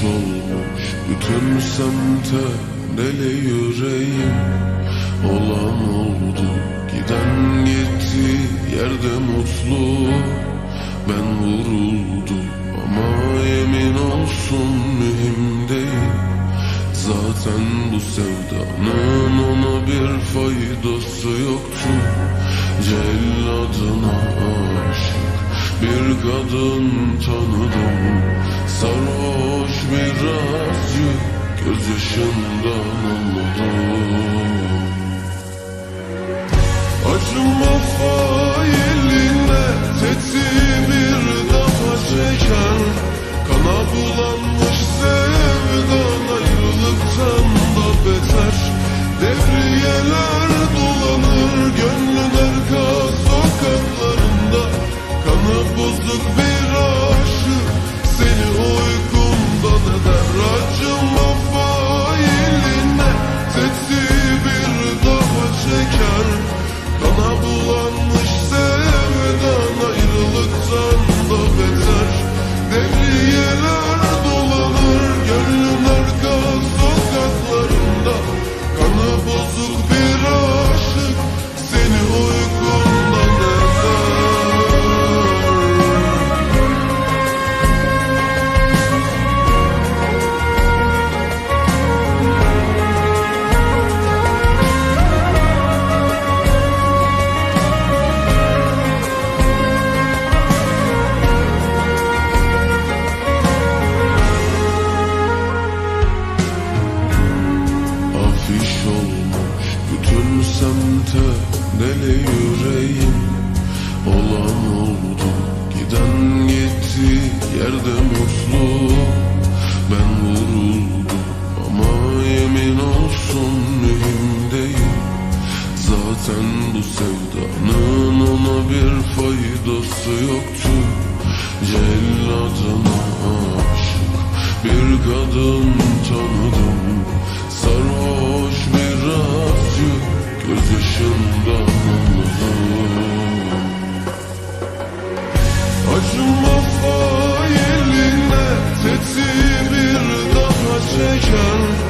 Bütün semte deli yüreğim? Olan oldu Giden gitti yerde mutlu. Ben vuruldum ama yemin olsun mühim değil. Zaten bu sevdanın ona bir faydası yoktu. Celladına aşık bir kadın tanıdım. Birazcık gözyaşından anladım Acıma failine Vamos subir Afiş olmuş bütün semte deli yüreğim. Olan oldu giden gitti yerde mutlu. Ben vuruldum ama yemin olsun mühim değil Zaten bu sevdanın ona bir faydası yoktu. Celladına aşık bir kadın tanıdım 是着。